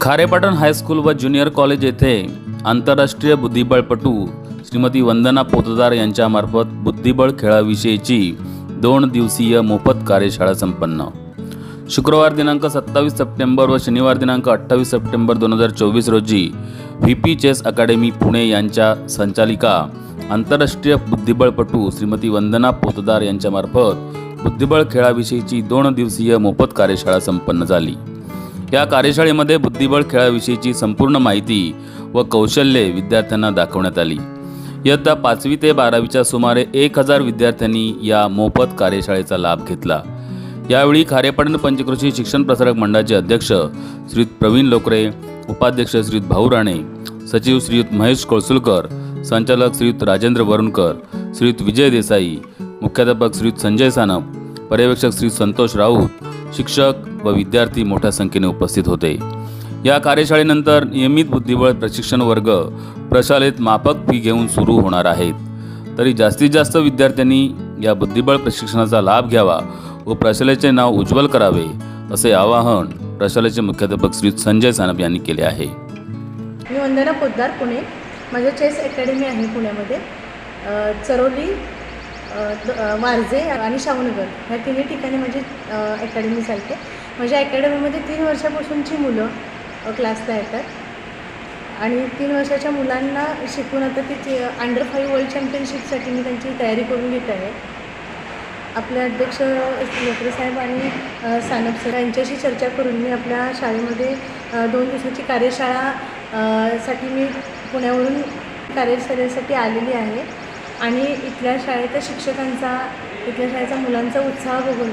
Kharepatan high school व junior college येथे आंतरराष्ट्रीय बुद्धिबळपटू श्रीमती वंदना पोतदार यांच्यामार्फत बुद्धिबळ खेळाविषयीची दोन दिवसीय मोफत कार्यशाळा संपन्न. शुक्रवार दिनांक सत्तावीस सप्टेंबर व शनिवार दिनांक अठ्ठावीस सप्टेंबर दोन हजार चोवीस रोजी V P chess academy Pune यांच्या संचालिका आंतरराष्ट्रीय बुद्धिबळपटू श्रीमती वंदना पोतदार यांच्यामार्फत बुद्धिबळ खेळाविषयीची दोन दिवसीय मोफत कार्यशाळा संपन्न झाली. या कार्यशाळेमध्ये बुद्धिबळ खेळाविषयीची संपूर्ण माहिती व कौशल्ये विद्यार्थ्यांना दाखवण्यात आली. इयत्ता पाचवी ते बारावीच्या सुमारे एक हजार विद्यार्थ्यांनी या मोफत कार्यशाळेचा लाभ घेतला. यावेळी खारेपाटण पंचकृषी शिक्षण प्रसारक मंडळाचे अध्यक्ष श्री प्रवीण लोकरे उपाध्यक्ष श्रीयुत भाऊ राणे सचिव श्रीयुत महेश कोळसुलकर संचालक श्रीयुत राजेंद्र वरुणकर श्रीयुत विजय देसाई मुख्याध्यापक श्रीयुत संजय सानप पर्यवेक्षक श्री संतोष राऊत शिक्षक व विद्यार्थी मोठ्या संख्येने उपस्थित होते. या कार्यशाळेनंतर नियमित बुद्धिबळ प्रशिक्षण वर्ग प्रशालेत माफक फी घेऊन सुरू होणार आहेत. तरी जास्तीत जास्त विद्यार्थ्यांनी या बुद्धिबळ प्रशिक्षणाचा लाभ घ्यावा व प्रशालेचे नाव उज्ज्वल करावे असे आवाहन प्रशालेचे मुख्याध्यापक श्री संजय सानप यांनी केले आहे. मी वंदना पोद्दार पुणे. माझं चेस अकॅडमी आहे पुण्यामध्ये. चरोली वारजे आणि शाहूनगर ह्या तिन्ही ठिकाणी माझी अकॅडमी चालते. माझ्या अकॅडमीमध्ये तीन वर्षापासूनची मुलं क्लासला येतात. आणि तीन वर्षाच्या मुलांना शिकून आता ती अंडर फाईव्ह वर्ल्ड चॅम्पियनशिपसाठी मी त्यांची तयारी करून घेत आहे. आपले अध्यक्ष लोकरे साहेब आणि सानप सर यांच्याशी चर्चा करून मी आपल्या शाळेमध्ये दोन दिवसाची कार्यशाळा साठी मी पुण्यावरून कार्यशाळेसाठी आलेली आहे. आणि इथल्या शाळेच्या शिक्षकांचा इथल्या शाळेच्या मुलांचा उत्साह बघून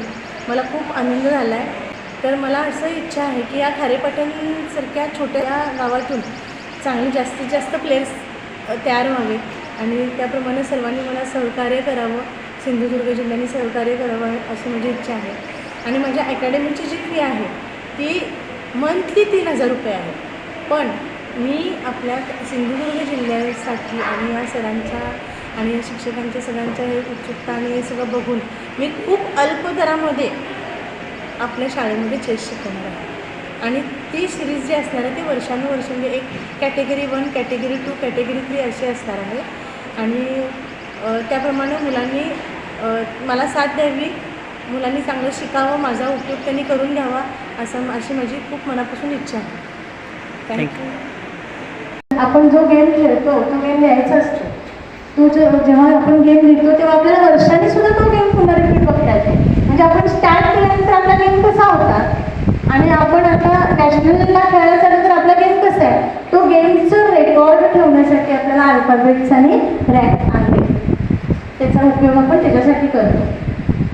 मला खूप आनंद झाला आहे तर मला असं इच्छा आहे की या खारेपाटणसारख्या छोट्या गावातून चांगली जास्तीत जास्त प्लेयर्स तयार व्हावे आणि त्याप्रमाणे सर्वांनी मला सहकार्य करावं सिंधुदुर्ग जिल्ह्याने सहकार्य करावं अशी माझी इच्छा आहे. आणि माझ्या अकॅडमीची जी फी आहे ती मंथली तीन हजार रुपये आहे. पण मी आपल्या सिंधुदुर्ग जिल्ह्यासाठी आणि या सरांच्या आणि या शिक्षकांच्या सगळ्यांच्या हे उत्सुकता आणि हे सगळं बघून मी खूप अल्प दरामध्ये आपल्या शाळेमध्ये चेस शिकवणार आहे. आणि ती सिरीज जी असणार आहे ती वर्षानुवर्ष म्हणजे एक category one category two category three अशी असणार आहे. आणि त्याप्रमाणे मुलांनी मला साथ द्यावी मुलांनी चांगलं शिकावं माझा उपयोग त्यांनी करून घ्यावा असं अशी माझी खूप मनापासून इच्छा आहे. थँक्यू आपण जो गेम खेळतो तो गेम लिहायचा असतो. तो जेव्हा आपण गेम लिहितो तेव्हा आपल्याला वर्षांनी सुद्धा तो गेम पुन्हा रिपीट बघता येतो. म्हणजे आपण स्टार्ट केल्यानंतर आपला गेम कसा होता? आणि आपण आता नॅशनलला खेळायला चालू तर आपला गेम कसा आहे? तो गेमचं रेकॉर्ड ठेवण्यासाठी आपल्याला अल्फाबेट्स आणि रॅक आहे. त्याचा उपयोग आपण त्याच्यासाठी करतो.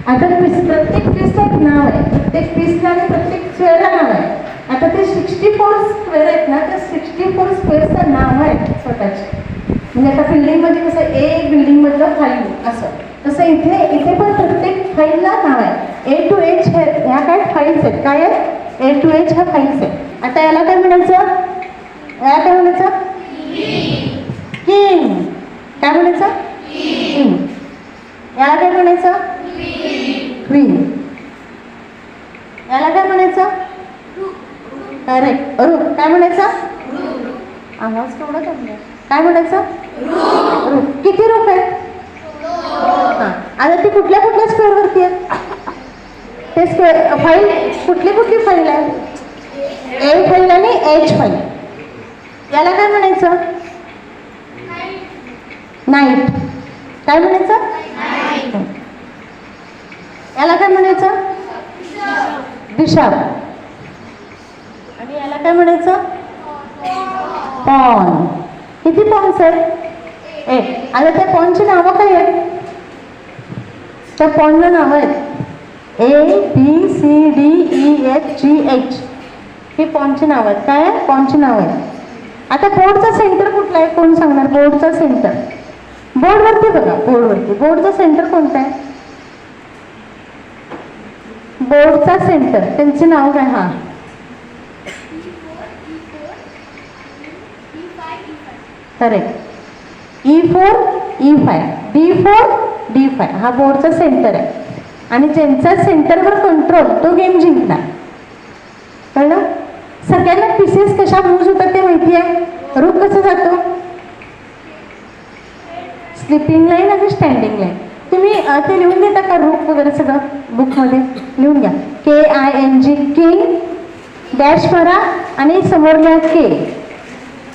आता पीस प्रत्येक पीसचं एक नाव आहे. प्रत्येक पीसला आणि प्रत्येक स्क्वेअरला नाव आहे. आता ते सिक्स्टी फोर स्क्वेअर आहेत ना तर सिक्स्टी फोर स्क्वेअरचं नाव आहे स्वतःचे. म्हणजे आता बिल्डिंगमध्ये कसं ए बिल्डिंगमधलं फाईव्ह असं. तसं इथे इथे पण प्रत्येक फाईलला नाव आहे. ए टू एच हे ह्या काय फाईल्स आहेत? काय आहे ए टू एच ह्या फाईल्स आहेत. आता याला काय म्हणायचं? याला काय म्हणायचं? किंग काय म्हणायचं? किंग याला काय म्हणायचं? क्वीन याला काय म्हणायचं? करेक्ट रूप काय म्हणायचं? आवाज केवढा कमी काय म्हणायचं? किती रूप आहे? हां. आता ती कुठल्या कुठल्या स्क्वेअरवरती आहे? ते स्क्वेअर फाईल कुठली कुठली फाईल आहे? ए फाईल आणि एच फाईल याला काय म्हणायचं? नाईट काय म्हणायचं? याला काय म्हणायचं? दिशा. आणि याला काय म्हणायचं? पॉन किती पॉन्स आहेत? ए आता त्या पॉनची नावं काय आहेत? त्या पॉनला नावं आहेत A B C D E F G H ही पॉनची नावं आहेत. काय आहे पॉनची नावं आहेत. आता बोर्डचा सेंटर कुठला आहे? कोण सांगणार? बोर्डचा सेंटर बोर्डवरती बघा बोर्डवरती बोर्डचा सेंटर कोणता आहे? बोर्डचा सेंटर त्यांचे नाव काय? हा. Correct E four E five D four D five हा बोर्डचा सेंटर आहे. आणि ज्यांचा सेंटरवर कंट्रोल तो गेम जिंकणार. कळलं? सगळ्यांना पीसेस कशा मूज होतात ते माहिती आहे? रूप कसं जातो? स्लिपिंग लाईन आणि स्टँडिंग लाईन तुम्ही ते लिहून देता का रूप वगैरे सगळं? बुकमध्ये लिहून घ्या. K I N G king dash करा आणि समोर लिहा के